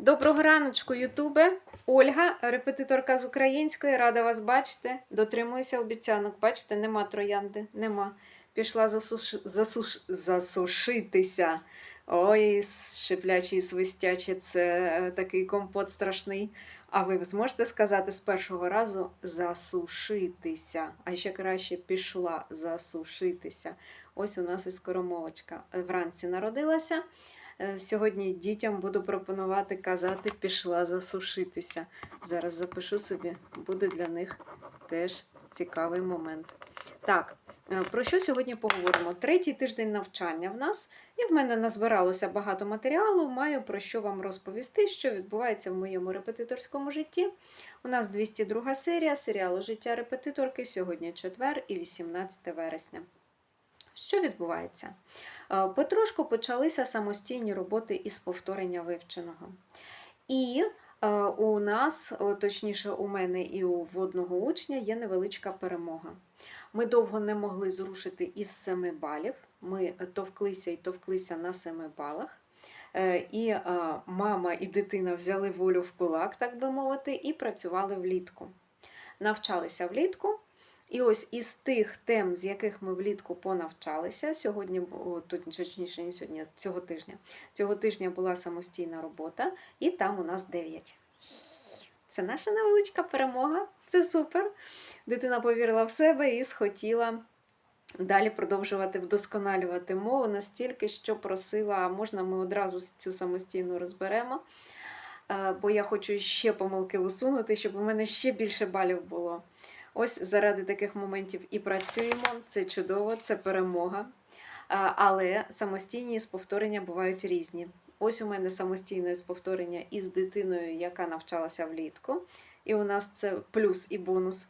Доброго раночку, Ютубе! Ольга, репетиторка з української, рада вас бачити. Дотримуюся обіцянок. Бачите, нема троянди, нема. Пішла засуш... Засуш... засушитися. Ой, шиплячі і свистячі, це е, такий компот страшний. А ви зможете сказати з першого разу засушитися. А ще краще пішла засушитися. Ось у нас і скоромовочка. Вранці народилася. Е, Сьогодні дітям буду пропонувати казати пішла засушитися. Зараз запишу собі, буде для них теж цікавий момент. Так, е, про що сьогодні поговоримо? Третій тиждень навчання в нас, і в мене назбиралося багато матеріалу. Маю про що вам розповісти, що відбувається в моєму репетиторському житті. У нас 202 серія серіалу Життя репетиторки. Сьогодні четвер і 18 вересня. Що відбувається? Е, Потрошку почалися самостійні роботи із повторення вивченого. І е, у нас, точніше, у мене і у одного учня є невеличка перемога. Ми довго не могли зрушити із 7 балів. Ми товклися і товклися на 7 балах. Е, І мама і дитина взяли волю в кулак, так би мовити, і працювали влітку. Навчалися влітку. І ось із тих тем, з яких ми влітку понавчалися, сьогодні, точніше, не сьогодні, цього тижня. Цього тижня була самостійна робота, і там у нас 9. Це наша невеличка перемога, це супер. Дитина повірила в себе і схотіла далі продовжувати вдосконалювати мову настільки, що просила, а можна ми одразу цю самостійну розберемо. Е, Бо я хочу ще помилки усунути, щоб у мене ще більше балів було. Ось заради таких моментів і працюємо. Це чудово, це перемога. Але самостійні з повторення бувають різні. Ось у мене самостійне з повторення із дитиною, яка навчалася влітку. І у нас це плюс і бонус.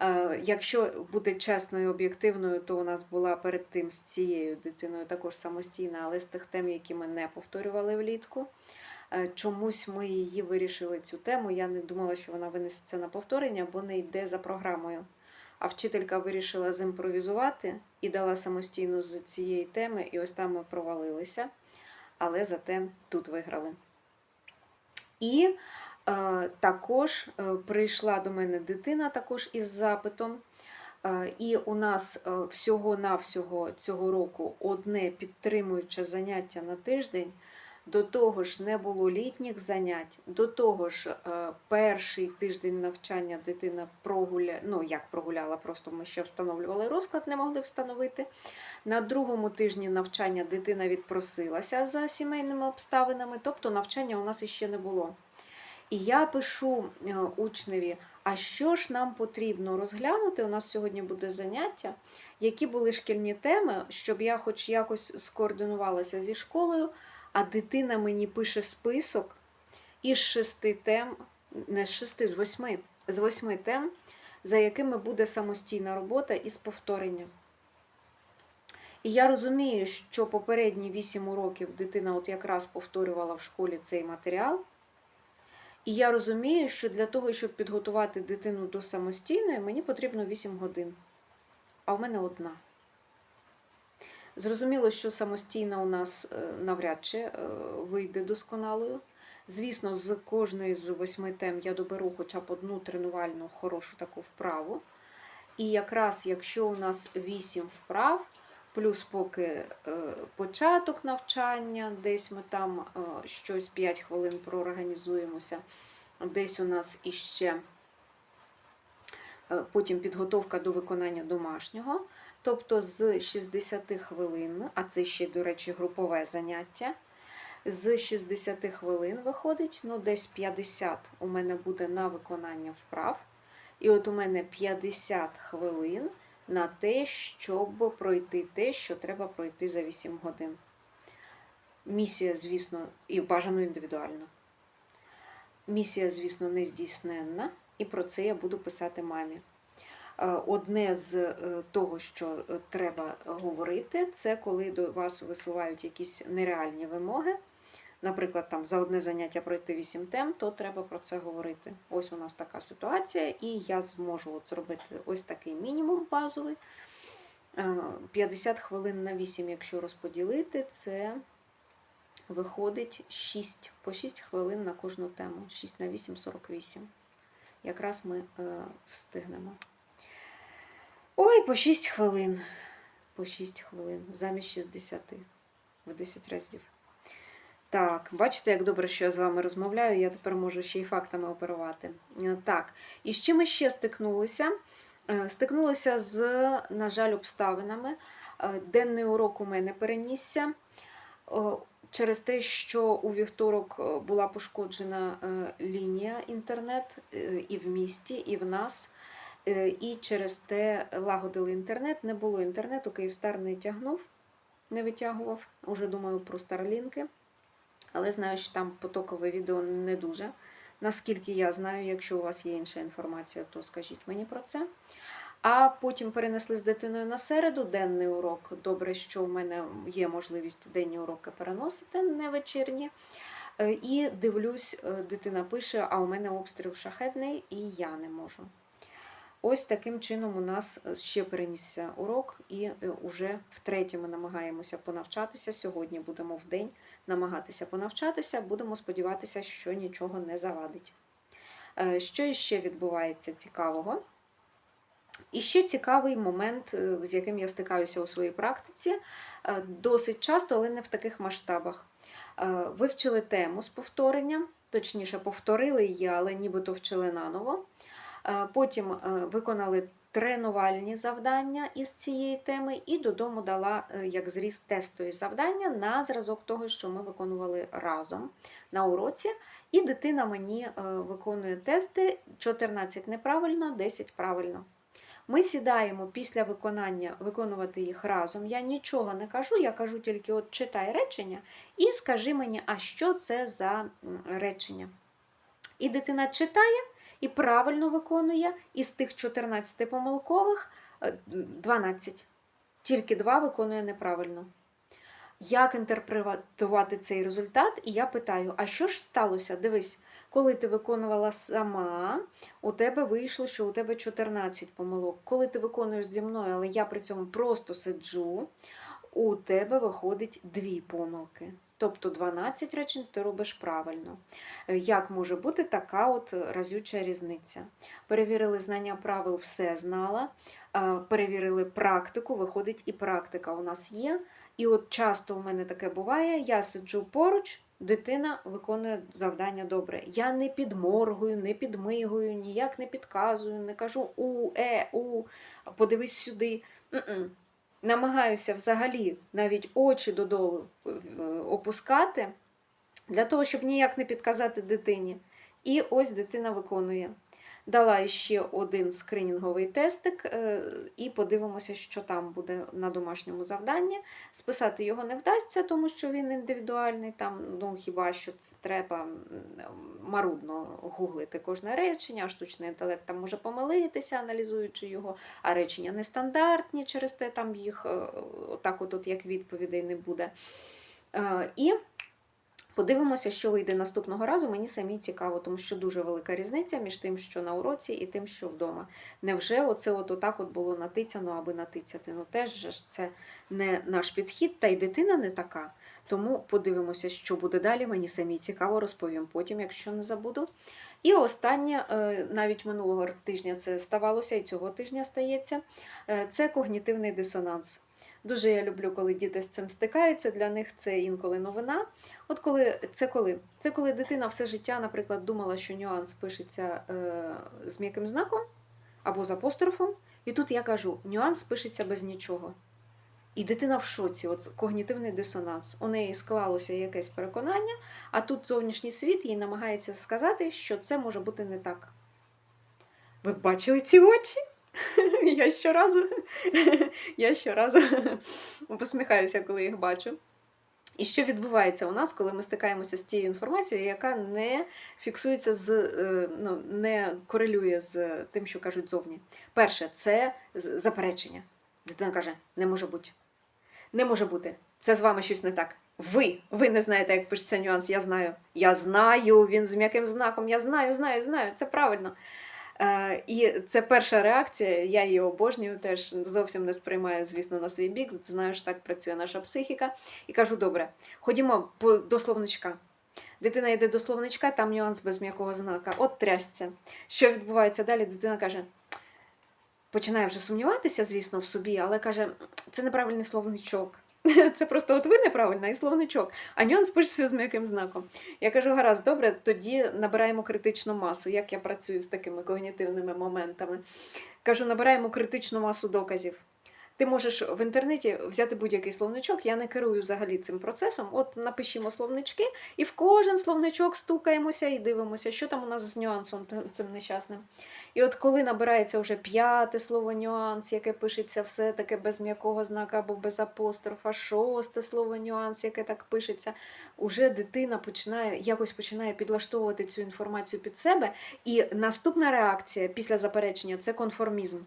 Е, Якщо бути чесною, об'єктивною, то у нас була перед тим з цією дитиною також самостійна, але з тих тем, які ми не повторювали влітку. Е, Чомусь ми її вирішили цю тему. Я не думала, що вона винесеться на повторення, бо не йде за програмою. А вчителька вирішила зімпровізувати і дала самостійну з цієї теми, і ось там ми провалилися, але зате тут виграли. І також е, прийшла до мене дитина також із запитом. Е, І у нас е, всього-навсього цього року одне підтримуюче заняття на тиждень. До того ж, не було літніх занять. До того ж, е, перший тиждень навчання дитина прогуляла, ну як прогуляла, просто ми ще встановлювали розклад, не могли встановити. На другому тижні навчання дитина відпросилася за сімейними обставинами, тобто навчання у нас іще не було. І я пишу е, учневі, а що ж нам потрібно розглянути? У нас сьогодні буде заняття, які були шкільні теми, щоб я хоч якось скоординувалася зі школою, а дитина мені пише список із шести тем, не з шести, з восьми, з восьми тем, за якими буде самостійна робота із повторення. І я розумію, що попередні 8 уроків дитина от якраз повторювала в школі цей матеріал. І я розумію, що для того, щоб підготувати дитину до самостійної, мені потрібно 8 годин. А в мене одна. Зрозуміло, що самостійна у нас е, навряд чи е, вийде досконалою. Звісно, з кожної з восьми тем я доберу хоча б одну тренувальну хорошу таку вправу. І якраз якщо у нас 8 вправ, плюс поки е, початок навчання, десь ми там е, щось 5 хвилин проорганізуємося, десь у нас іще е, потім підготовка до виконання домашнього. Тобто з 60 хвилин, а це ще, до речі, групове заняття. З 60 хвилин виходить, ну десь 50 у мене буде на виконання вправ. І от у мене 50 хвилин на те, щоб пройти те, що треба пройти за 8 годин. Місія, звісно, і бажано індивідуально. Місія, звісно, не здійсненна, і про це я буду писати мамі. Е, Одне з е, того, що е, треба говорити, це коли до вас висувають якісь нереальні вимоги. Наприклад, там за одне заняття пройти 8 тем, то треба про це говорити. Ось у нас така ситуація, і я зможу от зробити ось такий мінімум базовий. Е, 50 хвилин на 8, якщо розподілити, це виходить 6, по 6 хвилин на кожну тему. 6 на 8 48. Якраз ми е, встигнемо. Ой, по 6 хвилин. По 6 хвилин. Замість 60 в 10 разів. Так, бачите, як добре, що я з вами розмовляю, я тепер можу ще й фактами оперувати. Е, Так, і з чим ми ще стикнулися? Е, Стикнулися з, на жаль, обставинами. Е, Денний урок у мене перенісся через те, що у вівторок була пошкоджена лінія інтернет і в місті, і в нас. І через те лагодили інтернет. Не було інтернету, Київстар не тягнув, не витягував. Уже думаю про старлінки. Але знаю, що там потокове відео не дуже. Наскільки я знаю, якщо у вас є інша інформація, то скажіть мені про це. А потім перенесли з дитиною на середу денний урок. Добре, що в мене є можливість денні уроки переносити, не вечірні. Е, І дивлюсь, е, дитина пише, а у мене обстріл шахетний, і я не можу. Ось таким чином у нас е, ще перенісся урок, і е, уже втретє ми намагаємося понавчатися. Сьогодні будемо в день намагатися понавчатися, будемо сподіватися, що нічого не завадить. Е, Що іще відбувається цікавого? І ще цікавий момент, е, з яким я стикаюся у своїй практиці, е, досить часто, але не в таких масштабах. Е, Вивчили тему з повторенням, точніше, повторили її, але нібито вчили наново. Е, Потім е, виконали тренувальні завдання із цієї теми, і додому дала е, як зріз тестові завдання на зразок того, що ми виконували разом на уроці. І дитина мені виконує тести 14 неправильно, 10 правильно. Ми сідаємо після виконання виконувати їх разом. Я нічого не кажу, я кажу тільки от читай речення і скажи мені, а що це за речення. І дитина читає і правильно виконує із тих 14 помилкових е, 12. Тільки два виконує неправильно. Як інтерпретувати цей результат? І я питаю: а що ж сталося? Дивись, коли ти виконувала сама, у тебе вийшло, що у тебе 14 помилок. Коли ти виконуєш зі мною, але я при цьому просто сиджу, у тебе виходить дві помилки. Тобто 12 речень ти робиш правильно. Е, Як може бути така от разюча різниця? Перевірили знання правил, все знала. Е, Перевірили практику, виходить, і практика у нас є. І от часто у мене таке буває: я сиджу поруч, дитина виконує завдання добре. Я не підморгую, не підмигую, ніяк не підказую, не кажу у, е, у, подивись сюди. Намагаюся взагалі навіть очі додолу е, опускати для того, щоб ніяк не підказати дитині. І ось дитина виконує. Дала ще один скринінговий тестик, е, і подивимося, що там буде на домашньому завданні. Списати його не вдасться, тому що він індивідуальний. Там, ну хіба що треба марудно гуглити кожне речення, штучний інтелект там може помилитися, аналізуючи його, а речення нестандартні, через те там їх е, отак, от, от як відповідей не буде. Е, І Подивимося, що вийде наступного разу. Мені самі цікаво, тому що дуже велика різниця між тим, що на уроці, і тим, що вдома. Невже оце от отак от було натицяно, аби натицяти? Ну теж ж це не наш підхід, та й дитина не така. Тому подивимося, що буде далі. Мені самі цікаво, розповім потім, якщо не забуду. І останнє, е, навіть минулого тижня це ставалося, і цього тижня стається. е, Це когнітивний дисонанс. Дуже я люблю, коли діти з цим стикаються. Для них це інколи новина. От коли це коли? Це коли дитина все життя, наприклад, думала, що нюанс пишеться е, з м'яким знаком або з апострофом. І тут я кажу, нюанс пишеться без нічого. І дитина в шоці, от когнітивний дисонанс. У неї склалося якесь переконання, а тут зовнішній світ їй намагається сказати, що це може бути не так. Ви бачили ці очі? Я щоразу, я щоразу посміхаюся, коли їх бачу. І що відбувається у нас, коли ми стикаємося з тією інформацією, яка не фіксується з е, ну, не корелює з тим, що кажуть зовні. Перше, це заперечення. Дитина каже: не може бути. Не може бути. Це з вами щось не так. Ви, ви не знаєте, як пишеться нюанс. Я знаю. Я знаю, він з м'яким знаком. Я знаю, знаю, знаю. Це правильно. Е, і це перша реакція, я її обожнюю, теж зовсім не сприймаю, звісно, на свій бік. Знаю, що так працює наша психіка. І кажу: добре, ходімо до словничка. Дитина йде до словничка, там нюанс без м'якого знака. От трясця. Що відбувається далі? Дитина каже: починає вже сумніватися, звісно, в собі, але каже: це неправильний словничок. Це просто от ви неправильно і словничок, а нюанс пишеться з м'яким знаком. Я кажу, гаразд, добре, тоді набираємо критичну масу. Як я працюю з такими когнітивними моментами? Кажу, набираємо критичну масу доказів. Ти можеш в інтернеті взяти будь-який словничок, я не керую взагалі цим процесом. От напишімо словнички, і в кожен словничок стукаємося і дивимося, що там у нас з нюансом цим нещасним. І от коли набирається вже п'яте слово нюанс, яке пишеться все таке без м'якого знака або без апострофа, шосте слово нюанс, яке так пишеться, уже дитина починає якось починає підлаштовувати цю інформацію під себе. І наступна реакція після заперечення це конформізм.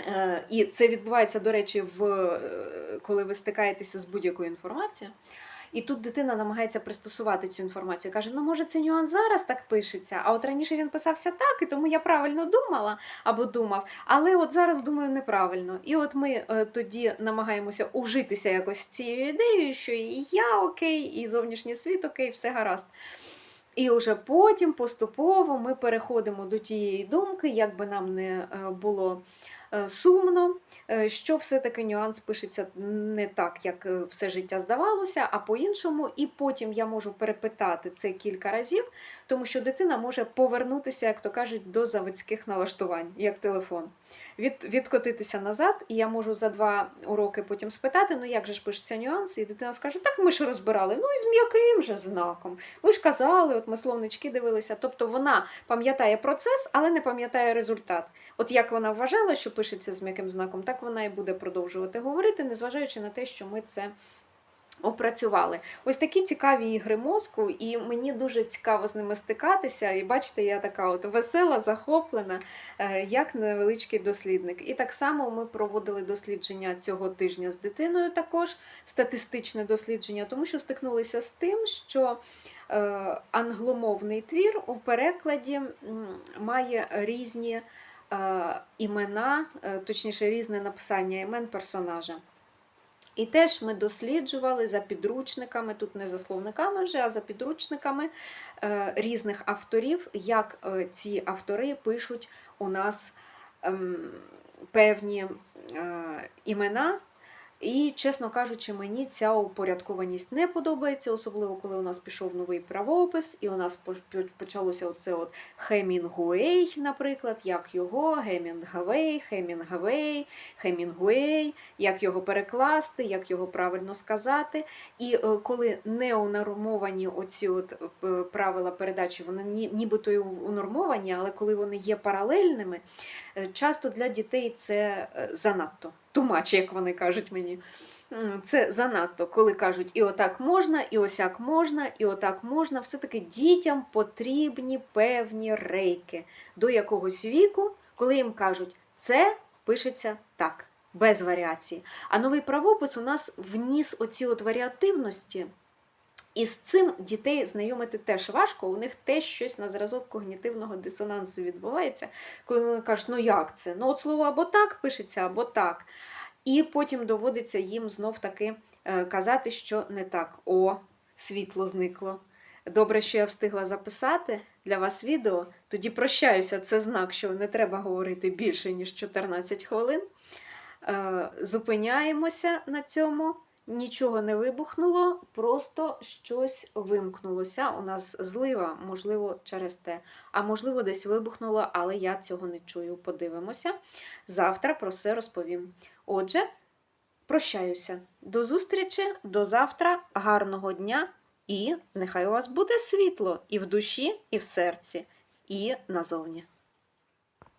Е, І це відбувається, до речі, в, е, коли ви стикаєтеся з будь-якою інформацією. І тут дитина намагається пристосувати цю інформацію. Каже: ну може, це нюанс зараз так пишеться, а от раніше він писався так, і тому я правильно думала або думав, але от зараз думаю неправильно. І от ми е, тоді намагаємося ужитися якось цією ідеєю, що і я окей, і зовнішній світ окей, все гаразд. І вже потім поступово ми переходимо до тієї думки, як би нам не е, було сумно, е, що все-таки нюанс пишеться не так, як е, все життя здавалося, а по-іншому. І потім я можу перепитати це кілька разів, тому що дитина може повернутися, як то кажуть, до заводських налаштувань, як телефон. Від, відкотитися назад, і я можу за два уроки потім спитати, ну як же ж пишеться нюанси, і дитина скаже, так ми ж розбирали, ну і з м'яким же знаком. Ви ж казали, от ми словнички дивилися. Тобто вона пам'ятає процес, але не пам'ятає результат. От як вона вважала, що пишеться з м'яким знаком, так вона і буде продовжувати говорити, незважаючи на те, що ми це. Опрацювали. Ось такі цікаві ігри мозку, і мені дуже цікаво з ними стикатися. І бачите, я така от весела, захоплена, е, як невеличкий дослідник. І так само ми проводили дослідження цього тижня з дитиною, також статистичне дослідження, тому що стикнулися з тим, що е, англомовний твір у перекладі має різні імена, е, точніше, різне написання імен персонажа. І теж ми досліджували за підручниками, тут не за словниками вже, а за підручниками е, різних авторів, як е, ці автори пишуть у нас ем, певні е, імена. І, чесно кажучи, мені ця упорядкованість не подобається, особливо коли у нас пішов новий правопис, і у нас почалося оце от Хемінгуей, наприклад, як його, Гемінгавей, Хемінгавей, Хемінгуей, як його перекласти, як його правильно сказати. І е, коли неунормовані оці от е, правила передачі, вони нібито й унормовані, але коли вони є паралельними, е, часто для дітей це занадто. Тумач, як вони кажуть мені. Це занадто, коли кажуть, і отак можна, і осяк можна, і отак можна. Все-таки дітям потрібні певні рейки до якогось віку, коли їм кажуть, це пишеться так, без варіації. А новий правопис у нас вніс оці от варіативності. І з цим дітей знайомити теж важко, у них теж щось на зразок когнітивного дисонансу відбувається, коли вони кажуть, ну як це? Ну от слово або так пишеться, або так. І потім доводиться їм знов таки е, казати, що не так. О, світло зникло. Добре, що я встигла записати для вас відео. Тоді прощаюся, це знак, що не треба говорити більше, ніж 14 хвилин. Е, Зупиняємося на цьому. Нічого не вибухнуло, просто щось вимкнулося. У нас злива, можливо, через те. А можливо, десь вибухнуло, але я цього не чую. Подивимося. Завтра про все розповім. Отже, прощаюся. До зустрічі, до завтра, гарного дня і нехай у вас буде світло і в душі, і в серці, і назовні.